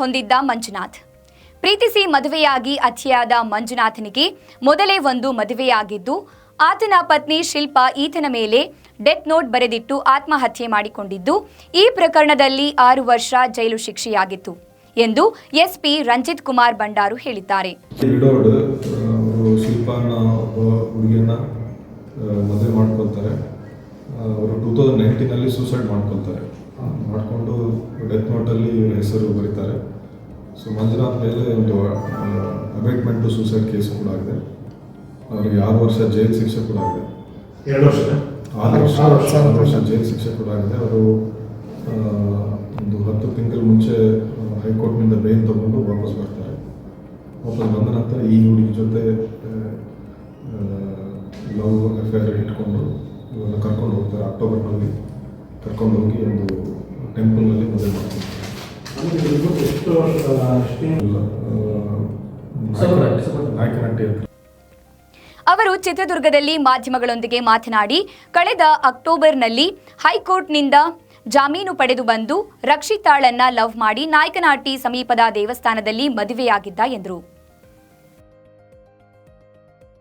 ಹೊಂದಿದ್ದ ಮಂಜುನಾಥ್. ಪ್ರೀತಿಸಿ ಮದುವೆಯಾಗಿ ಅತಿಯಾದ ಮಂಜುನಾಥನಿಗೆ ಮೊದಲೇ ಒಂದು ಮದುವೆಯಾಗಿದ್ದು, ಆತನ ಪತ್ನಿ ಶಿಲ್ಪಾ ಈತನ ಮೇಲೆ ಡೆತ್ ನೋಟ್ ಬರೆದಿಟ್ಟು ಆತ್ಮಹತ್ಯೆ ಮಾಡಿಕೊಂಡಿದ್ದು, ಈ ಪ್ರಕರಣದಲ್ಲಿ ಆರು ವರ್ಷ ಜೈಲು ಶಿಕ್ಷೆಯಾಗಿತ್ತು ಎಂದು ಎಸ್ಪಿ ರಂಜಿತ್ ಕುಮಾರ್ ಬಂಡಾರು ಹೇಳಿದ್ದಾರೆ. ಮಾಡ್ಕೊಳ್ತಾರೆ. ಡೆತ್ ನೋಟಲ್ಲಿ ಇವರ ಹೆಸರು ಬರೀತಾರೆ. ಸೊ ಮಂಜುನಾಥ್ ಮೇಲೆ ಒಂದು ಅಬೇಟ್ಮೆಂಟು ಸೂಸೈಡ್ ಕೇಸ್ ಕೂಡ ಆಗಿದೆ. ಅವ್ರಿಗೆ ಆರು ವರ್ಷ ಜೈಲು ಶಿಕ್ಷೆ ಕೂಡ ಆಗಿದೆ. ಎರಡು ವರ್ಷ? ಆರು ವರ್ಷ. ಆರು ವರ್ಷ. ಜೈಲು ಶಿಕ್ಷೆ ಕೂಡ ಆಗಿದೆ. ಅವರು ಒಂದು ಹತ್ತು ತಿಂಗಳ ಮುಂಚೆ ಹೈಕೋರ್ಟ್ನಿಂದ ಬೇಲ್ ತಗೊಂಡು ವಾಪಸ್ ಬರ್ತಾರೆ. ವಾಪಸ್ ಬಂದ ನಂತರ ಈ ಹುಡುಗಿ ಜೊತೆ ಲವ್ ಅಫೇರ್ ಇಟ್ಕೊಂಡು ಇವನ್ನ ಕರ್ಕೊಂಡು ಹೋಗ್ತಾರೆ. ಅಕ್ಟೋಬರ್ನಲ್ಲಿ ಕರ್ಕೊಂಡು ಹೋಗಿ ಒಂದು ಅವರು ಚಿತ್ರದುರ್ಗದಲ್ಲಿ ಮಾಧ್ಯಮಗಳೊಂದಿಗೆ ಮಾತನಾಡಿ, ಕಳೆದ ಅಕ್ಟೋಬರ್ನಲ್ಲಿ ಹೈಕೋರ್ಟ್ನಿಂದ ಜಾಮೀನು ಪಡೆದು ಬಂದು ರಕ್ಷಿತಾಳನ್ನ ಲವ್ ಮಾಡಿ ನಾಯಕನಹಟ್ಟಿ ಸಮೀಪದ ದೇವಸ್ಥಾನದಲ್ಲಿ ಮದುವೆಯಾಗಿದ್ದ ಎಂದರು.